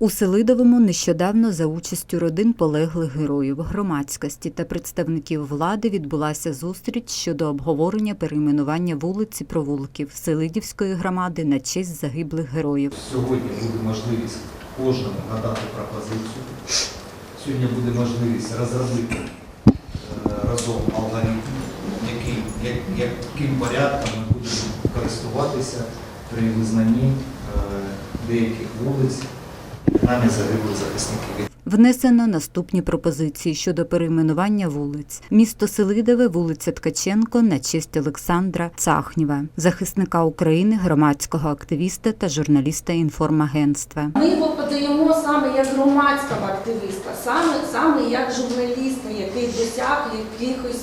У Селидовому нещодавно за участю родин полеглих героїв, громадськості та представників влади відбулася зустріч щодо обговорення перейменування вулиці провулків Селидівської громади на честь загиблих героїв. Сьогодні буде можливість кожному надати пропозицію. Сьогодні буде можливість розробити е, разом алгоритм, який, яким порядком ми будемо користуватися при визнанні е, деяких вулиць нами загиблих захисників. Внесено наступні пропозиції щодо перейменування вулиць. Місто Селидове, вулиця Ткаченко на честь Олександра Цахнєва, захисника України, громадського активіста та журналіста інформагентства. Ми його подаємо саме як громадського активіста, саме, саме як журналіста, який досяг якихось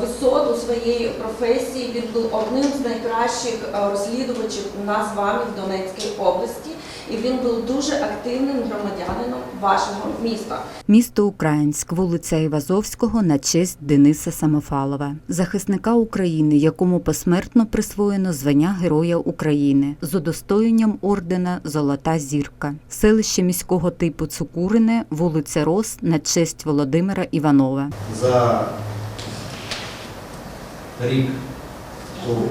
висот у своєї професії. Він був одним з найкращих е, розслідувачів у нас з вами в Донецькій області, і він був дуже активним громадянином вашого міста. Місто Українськ, вулиця Івазовського на честь Дениса Самофалова, захисника України, якому посмертно присвоєно звання Героя України з удостоєнням ордена Золота зірка, селище міського типу Цукурине, вулиця Рос на честь Володимира Іванова. За рік того,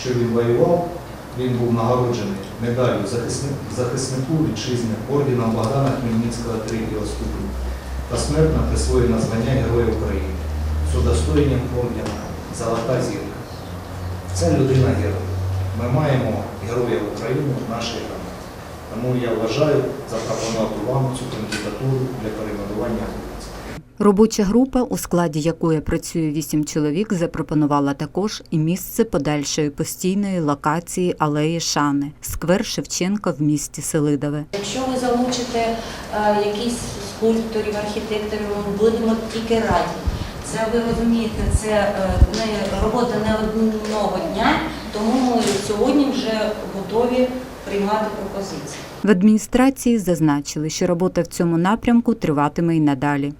що він воював, він був нагороджений медаллю захисни- захиснику вітчизни орденом Богдана Хмельницького третього ступеня та смертно присвоєно звання Героя України з удостоєнням ордена Золота зірка. Це людина герой. Ми маємо Героя України в нашій громаді. Тому я вважаю запропонувати вам цю кандидатуру для перейменування вулиць. Робоча група, у складі якої працює вісім чоловік, запропонувала також і місце подальшої постійної локації алеї Шани, сквер Шевченка в місті Селидове. Якщо ви залучите е, якісь скульпторів, архітекторів, ми будемо тільки раді. Це ви розумієте, це е, не робота не одного дня, тому ми сьогодні вже готові приймати пропозиції. В адміністрації зазначили, що робота в цьому напрямку триватиме й надалі.